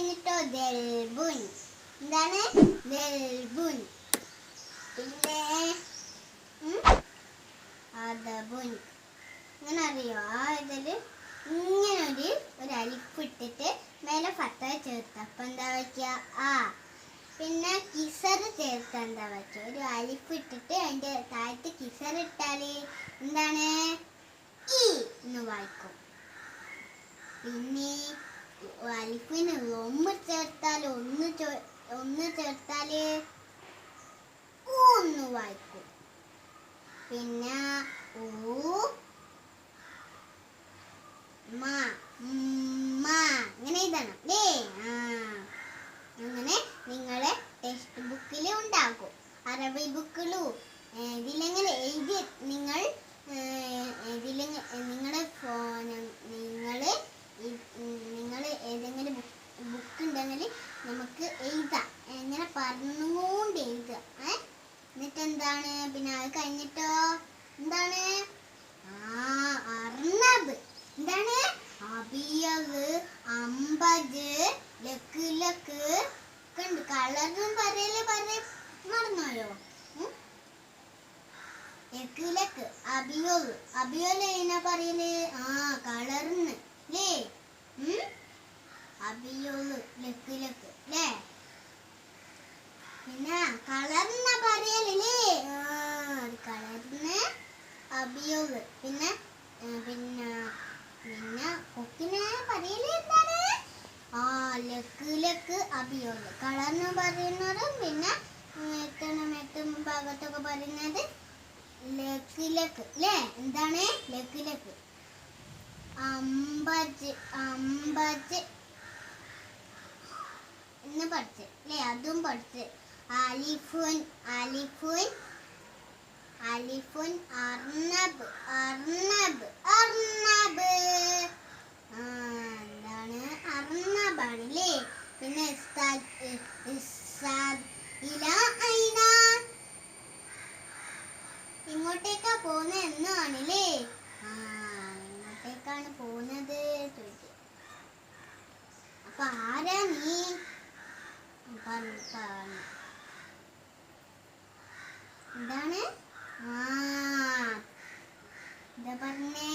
കഴിഞ്ഞിട്ടോ? ദൽബുൻ എന്താണ്? ദൽബുൻ പിന്നെ അതബുൻ ഇങ്ങനെ അറിയോ ആ ഇതിൽ ഇങ്ങനെ ഒരു ഒരു അലിപ്പിട്ടിട്ട് മേലെ ഫത്ത ചേർത്ത്. അപ്പം എന്താ വയ്ക്കുക? ആ. പിന്നെ കിസർ ചേർത്ത് എന്താ വയ്ക്കുക? ഒരു അലിപ്പിട്ടിട്ട് അതിന്റെ താഴത്ത് കിസർ ഇട്ടാൽ എന്താണ്? ഈ എന്ന് വായിക്കും. പിന്നെ അലിഫിന് ഒന്ന് ചേർത്താൽ ഒന്ന് ഒന്ന് ചേർത്താൽ ഒന്ന് വായിക്കും പിന്നെ ഊ മാ ഉമ്മ ഇങ്ങനെ എഴുതണം അല്ലേ ആ അങ്ങനെ നിങ്ങളെ ടെക്സ്റ്റ് ബുക്കിൽ ഉണ്ടാകും അറബി ബുക്കിലും ഇതിലെങ്ങനെ എഴുതി നിങ്ങൾ ഇതിലെ നിങ്ങളുടെ ഫോൺ നിങ്ങൾ നിങ്ങൾ ഏതെങ്കിലും ബുക്ക് ഉണ്ടെങ്കിൽ നമുക്ക് എഴുതാം എങ്ങനെ പറഞ്ഞുകൊണ്ട് എഴുതുക ഏ എന്നിട്ട് എന്താണ് പിന്നെ അത് കഴിഞ്ഞിട്ടോ എന്താണ് ആ അർണബ് എന്താണ് അബിയവ് അമ്പത് ലക്ക് ലക്ക്. കണ്ട് കളറും പറയൽ പറയ. മറന്നോയോ? Luck luck. അബിയോ അബിയോൽ എന്നാ പറയൽ? ആ കളറിന് ലേ ഉം? അബിയോവ് ലക്ക് ലക്ക്. ലേ പിന്നെ കളറിന പറയലല്ലേ കളറിന് അബിയോവ് പിന്നെ പിന്നെ കൊക്കിനെ പറയൽ എന്താണ് ആ ലക്ക് ലക്ക് കളർ എന്ന് പറയുന്നതും പിന്നെ എത്തണം എത്തും ഭാഗത്തൊക്കെ പറയുന്നത് ലക്കിലക്ക്. ലക്ക് അല്ലേ എന്താണ്? ലക്കിലക്ക്. അമ്പജ് അമ്പജ് എന്ന് പഠിച്ച്. അല്ലേ അതും പഠിച്ച്. അലിഫുൻ അലിഫുൻ അലിഫുൻ അർണബ് അർണബ് അർണബ്. എന്താണ്? അർണബാണ്. അല്ലേ പിന്നെ ഇങ്ങോട്ടേക്കാ പോന്ന എന്നാണല്ലേ? ഇങ്ങോട്ടേക്കാണ് പോകുന്നത് ചോദിച്ചു അപ്പൊ ആരാ നീ? പറഞ്ഞു എന്താണ്? ആ എന്താ പറഞ്ഞേ?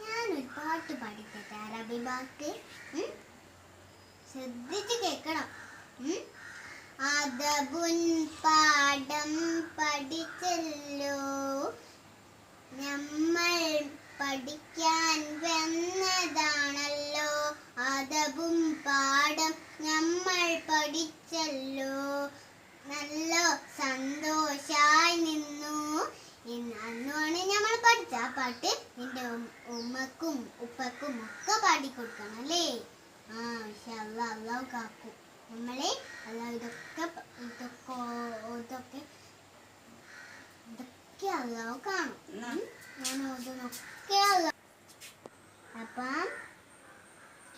ഞാനൊരു പാട്ട് പാടിക്കട്ടെ അറബി ബാക്ക്? ശ്രദ്ധിച്ച് കേൾക്കണം. അതബുൻ പാഠം പഠിച്ചല്ലോ. നമ്മൾ പഠിക്കാൻ വന്നതാണല്ലോ. അതബും പാഠം നമ്മൾ പഠിച്ചല്ലോ. നല്ല സന്തോഷായി നിന്നു. അന്നുമാണ് നമ്മൾ പഠിച്ച ആ പാട്ട് നിന്റെ ഉമ്മക്കും ഉപ്പക്കും ഒക്കെ പാടിക്കൊടുക്കണം അല്ലേ ആ പക്ഷെ അല്ല അള്ളാഹു കാക്കും. നമ്മളെ അല്ല ഇതൊക്കെ ഇതൊക്കെ ഇതൊക്കെ ഇതൊക്കെ അള്ളാഹു കാണും. ഞാൻ ഓതുന്നൊക്കെ അള്ളാഹു അപ്പം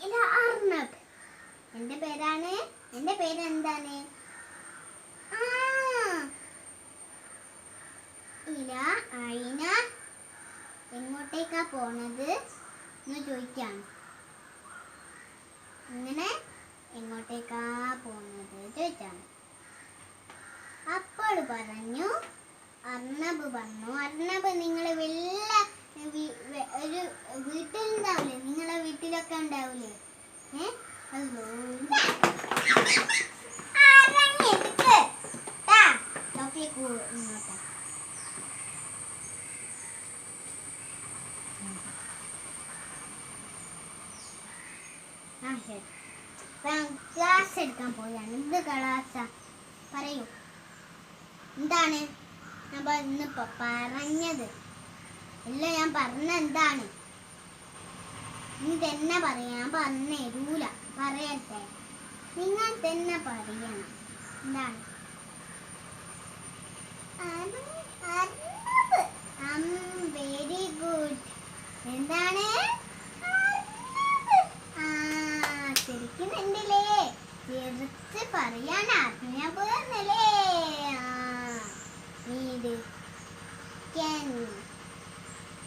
ഇത് അർണബ്. എന്റെ പേരാണ് എന്റെ പേര് എന്താണ് ഇല അയിന. എങ്ങോട്ടേക്കാ പോണത്? എന്ന് ചോദിക്കാണ്. ഇങ്ങനെ എങ്ങോട്ടേക്കാ പോകുന്നത് ചോദിച്ചാണ്. അപ്പോൾ പറഞ്ഞു അർണബ് പറഞ്ഞു അർണബ് നിങ്ങൾ വല്ല ഒരു വീട്ടിലുണ്ടാവില്ലേ നിങ്ങളെ വീട്ടിലൊക്കെ ഉണ്ടാവില്ലേ ഏഹ്. ആ ശരി. ക്ലാസ് എടുക്കാൻ പോയാണ് എന്ത് ക്ലാസ് പറയൂ. എന്താണ്? നമ്മൾ ഇന്നിപ്പോ പറഞ്ഞത്. ഇല്ല ഞാൻ പറഞ്ഞ എന്താണ്? നീ തന്നെ പറയാ. ഞാൻ പറഞ്ഞ തരൂല. പറയട്ടെ. നിങ്ങൾ തന്നെ പറയണം. എന്താണ് വെരി ഗുഡ് എന്താണ് ആ ശരിക്കും ഉണ്ടല്ലേ ചെറുത്ത് പറയാൻ അറിഞ്ഞപ്പോന്നല്ലേ ആ മിടുക്കൻ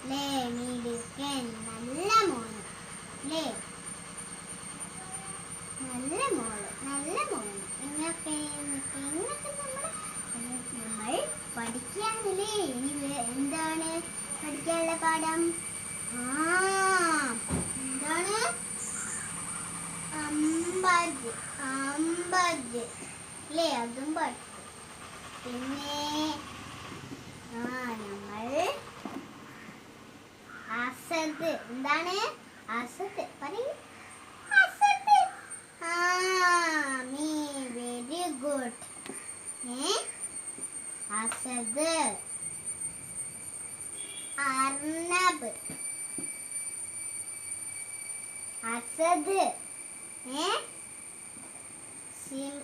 ലേ മിടുക്കൻ നല്ല മോന് ലേ നല്ല മോൾ. നല്ല മോന് ഇങ്ങനൊക്കെ ഇങ്ങനൊക്കെ നമ്മൾ നമ്മൾ പഠിക്കാനില്ലേ? ഇനി എന്താണ് പഠിക്കാനുള്ള പാഠം? ആ എന്താണ്? അമ്പത്. അമ്പത്. അല്ലേ അതും പഠിക്കും. പിന്നെ എന്താണ്? അസത്ത് പറയൂ. അസദ് ആ മീ വെരി ഗുഡ് അർണബ്. സിം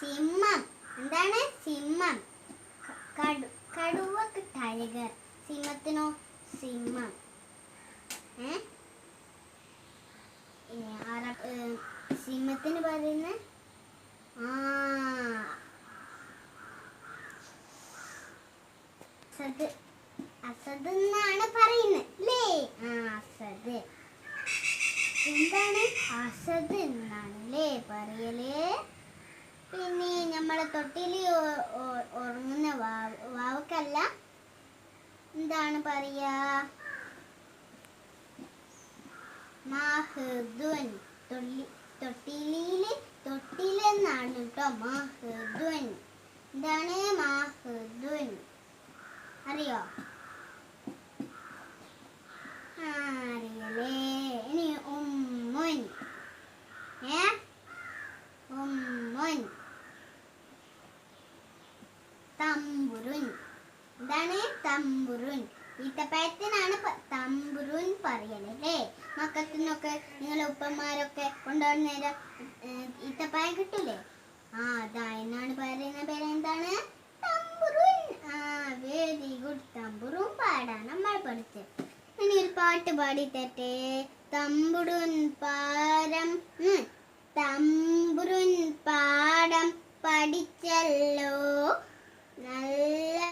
സിംഹം. എന്താണ്? സിംഹം. കടുവക്ക് ടൈഗർ സിംഹത്തിനോ? സിംഹം. സിംഹത്തിന് പറയുന്ന? അസദ് അസദ് എന്നാണ് പറയുന്നത് അല്ലേ? ആ എന്താണ്? അസദ് എന്നാണ് അല്ലേ? പറയൽ. പിന്നെ നമ്മളെ ഒ- ഉറങ്ങുന്ന വാവ് വാവക്കല്ല. എന്താണ് പറയാ? മാഹുദ്വൻ തൊള്ളി തൊട്ടിലിൽ തൊട്ടിലെന്നാണ് കേട്ടോ മാഹുദ്വൻ എന്താണ് മാഹുദ്വൻ അറിയോ ആ, അറിയലേ ഇനി ഉമ്മുൻ ഏ ഉമ്മുൻ തമ്പുരുൻ എന്താണ് തമ്പുരുൻ ഈത്തപ്പഴത്തിനാണ് തമ്പുരു തമ്പുരുൻ പറയൽ അല്ലേ? മക്കത്തിനൊക്കെ നിങ്ങളെ ഉപ്പന്മാരൊക്കെ കൊണ്ടുവന്ന നേരം ഇത്തപ്പായം കിട്ടൂലേ? ആ അതാ എന്നാണ് പറയുന്ന പേര് എന്താണ് തമ്പുരുൻ. ആ വെരി ഗുഡ്. തമ്പുരു പാടാൻ നമ്മൾ പഠിച്ചത് ഇനി ഒരു പാട്ട് പാടി തട്ടെ തമ്പുരുൻ പാരം തമ്പുരു പാടം പഠിച്ചല്ലോ.